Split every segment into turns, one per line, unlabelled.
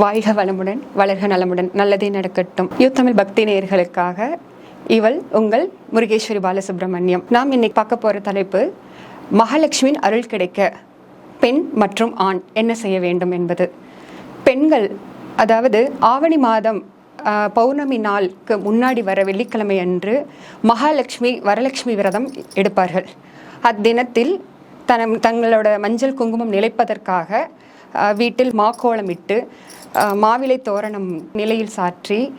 வாழ்க வளமுடன் வளர்க நலமுடன் நல்லதே நடக்கட்டும். யூத்தமிழ் பக்தி நேயர்களுக்காக இவள் உங்கள் முருகேஸ்வரி பாலசுப்ரமணியம். நாம் இன்னைக்கு பார்க்க போற தலைப்பு மகாலட்சுமியின் அருள் கிடைக்க பெண் மற்றும் ஆண் என்ன செய்ய வேண்டும் என்பது. பெண்கள் அதாவது ஆவணி மாதம் பௌர்ணமி நாளுக்கு முன்னாடி வர வெள்ளிக்கிழமை அன்று மகாலட்சுமி வரலட்சுமி விரதம் எடுப்பார்கள். அத்தினத்தில் தன தங்களோட மஞ்சள் குங்குமம் நிலைப்பதற்காக வீட்டில் மாக்கோளமிட்டு மாவிலை தோரணம் நிலையில் சாற்றி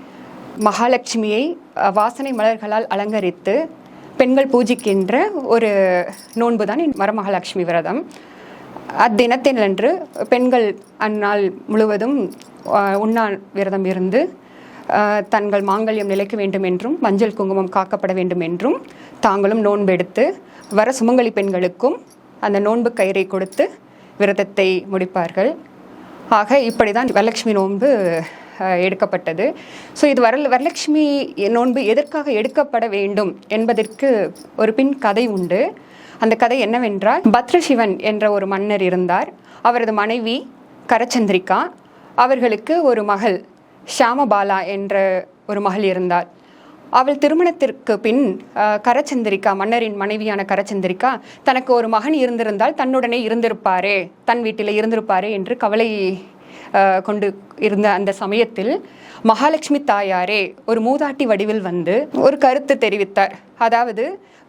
மகாலட்சுமியை வாசனை மலர்களால் அலங்கரித்து பெண்கள் பூஜிக்கின்ற ஒரு நோன்பு தான் வரமகாலட்சுமி விரதம். அத்தினத்தினன்று பெண்கள் அந்நாள் முழுவதும் உண்ணா விரதம் இருந்து தங்கள் மாங்கல்யம் நிலைக்க வேண்டும் என்றும் மஞ்சள் குங்குமம் காக்கப்பட வேண்டும் என்றும் தாங்களும் நோன்பெடுத்து வர சுமங்கலி பெண்களுக்கும் அந்த நோன்பு கயிறை கொடுத்து விரதத்தை முடிப்பார்கள். ஆக இப்படி தான் வரலட்சுமி நோன்பு எடுக்கப்பட்டது. ஸோ இது வரல வரலட்சுமி நோன்பு எதற்காக எடுக்கப்பட வேண்டும் என்பதற்கு ஒரு பின் கதை உண்டு. அந்த கதை என்னவென்றால் பத்ரசிவன் என்ற ஒரு மன்னர் இருந்தார். அவரது மனைவி கரச்சந்திரிகா. அவர்களுக்கு ஒரு மகள் ஷாமபாலா என்ற ஒரு மகள் இருந்தார். அவள் திருமணத்திற்கு பின் கரச்சந்திரிகா மன்னரின் மனைவியான கரச்சந்திரிகா தனக்கு ஒரு மகன் இருந்திருந்தால் தன்னுடனே இருந்திருப்பாரே தன் வீட்டில் இருந்திருப்பாரே என்று கவலை கொண்டு இருந்த அந்த சமயத்தில் மகாலட்சுமி தாயாரே ஒரு மூதாட்டி வடிவில் வந்து ஒரு கருத்து தெரிவித்தார். அதாவது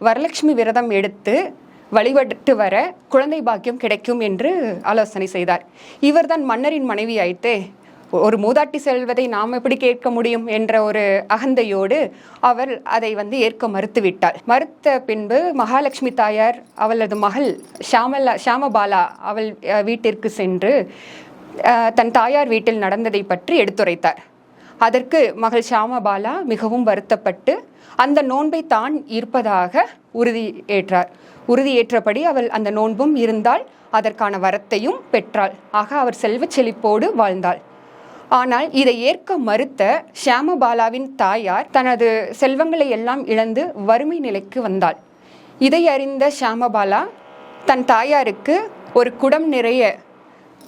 வரலட்சுமி விரதம் எடுத்து வழிபட்டு வர குழந்தை பாக்கியம் கிடைக்கும் என்று ஆலோசனை செய்தார். இவர்தான் மன்னரின் மனைவி ஆயித்தே ஒரு மூதாட்டி செல்வதை நாம் எப்படி கேட்க முடியும் என்ற ஒரு அகந்தையோடு அவர் அதை வந்து ஏற்க மறுத்துவிட்டாள் மறுத்த பின்பு மகாலட்சுமி தாயார் அவளது மகள் ஷாமலா ஷாமபாலா அவள் வீட்டிற்கு சென்று தன் தாயார் வீட்டில் நடந்ததை பற்றி எடுத்துரைத்தார். அதற்கு மகள் ஷாமபாலா மிகவும் வருத்தப்பட்டு அந்த நோன்பை தான் இருப்பதாக உறுதி ஏற்றார். உறுதியேற்றபடி அவள் அந்த நோன்பும் இருந்தால் அதற்கான வரத்தையும் பெற்றாள். ஆக அவர் செல்வச் செழிப்போடு வாழ்ந்தாள். ஆனால் இதை ஏற்க மறுத்த ஷியாமபாலாவின் தாயார் தனது செல்வங்களை எல்லாம் இழந்து வறுமை நிலைக்கு வந்தாள். இதை அறிந்த ஷியாமபாலா தன் தாயாருக்கு ஒரு குடம் நிறைய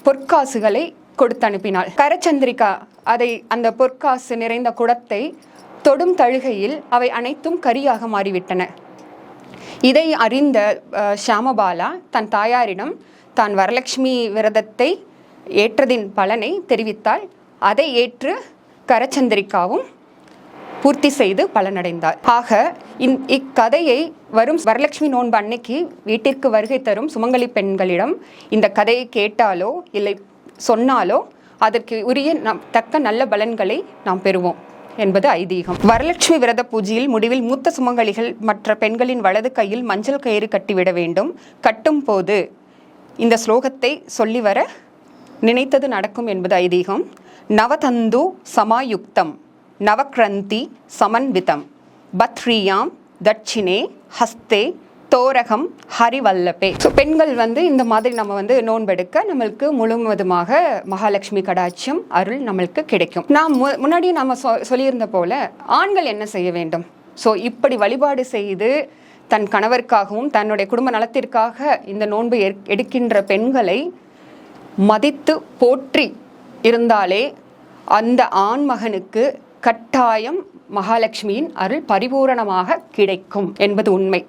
பொற்காசுகளை கொடுத்து அனுப்பினாள். கரச்சந்திரிகா அதை அந்த பொற்காசு நிறைந்த குடத்தை தொடும் தழுகையில் அவை அனைத்தும் கரியாக மாறிவிட்டன. இதை அறிந்த ஷியாமபாலா தன் தாயாரிடம் தான் வரலட்சுமி விரதத்தை ஏற்றதின் பலனை தெரிவித்தாள். அதை ஏற்று கரச்சந்திரிகாவும் பூர்த்தி செய்து பலனடைந்தார். ஆக இந் இக்கதையை வரும் வரலட்சுமி நோன்பு அன்னைக்கு வீட்டிற்கு வருகை தரும் சுமங்கலி பெண்களிடம் இந்த கதையை கேட்டாலோ இல்லை சொன்னாலோ அதற்கு உரிய நம் தக்க நல்ல பலன்களை நாம் பெறுவோம் என்பது ஐதீகம். வரலட்சுமி விரத பூஜையில் முடிவில் மூத்த சுமங்கலிகள் மற்ற பெண்களின் வலது கையில் மஞ்சள் கயிறு கட்டிவிட வேண்டும். கட்டும் போது இந்த ஸ்லோகத்தை சொல்லி வர நினைத்தது நடக்கும் என்பது ஐதீகம். நவதந்து சமாயுக்தம் நவக்ரந்தி சமன்விதம் பத்ரியாம் தட்சிணே ஹஸ்தே தோரகம் ஹரிவல்லபே. ஸோ பெண்கள் வந்து இந்த மாதிரி நம்ம வந்து நோன்பெடுக்க நம்மளுக்கு முழுவதுமாக மகாலட்சுமி கடாட்சியம் அருள் நம்மளுக்கு கிடைக்கும். நான் மு- முன்னாடி நம்ம சொ சொல்லியிருந்த போல ஆண்கள் என்ன செய்ய வேண்டும்? ஸோ இப்படி வழிபாடு செய்து தன் கணவருக்காகவும் தன்னுடைய குடும்ப நலத்திற்காக இந்த நோன்பு எடுக்கின்ற பெண்களை மதித்து போற்றி இருந்தாலே அந்த ஆண்மகனுக்கு கட்டாயம் மகாலட்சுமியின் அருள் பரிபூரணமாக கிடைக்கும் என்பது உண்மை.